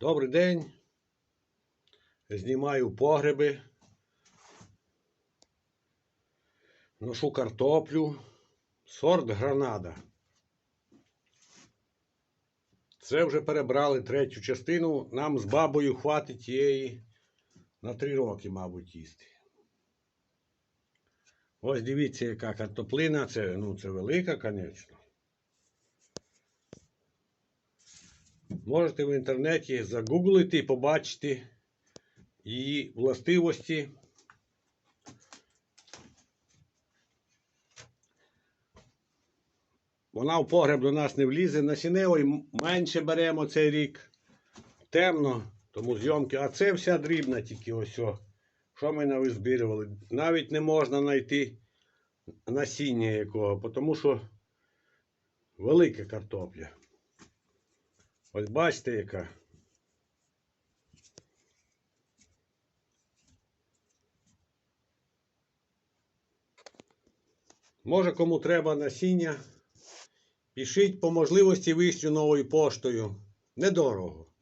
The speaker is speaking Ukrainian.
Добрий день. Знімаю погреби. Ношу картоплю. Сорт гранада. Це вже перебрали третю частину. Нам з бабою хватить її на три роки, мабуть, їсти. Ось дивіться, яка картоплина. Це, ну, це велика, звісно. Можете в інтернеті загуглити і побачити її властивості. Вона в погреб до нас не влізе. Насінневої менше беремо цей рік. Темно, тому зйомки. А це вся дрібна тільки ось. о. Що ми навизбірювали? Навіть не можна знайти насіння якого, тому що велика картопля. Ось бачите, яка. Може, кому треба насіння, пишіть по можливості вишлю новою поштою. Недорого.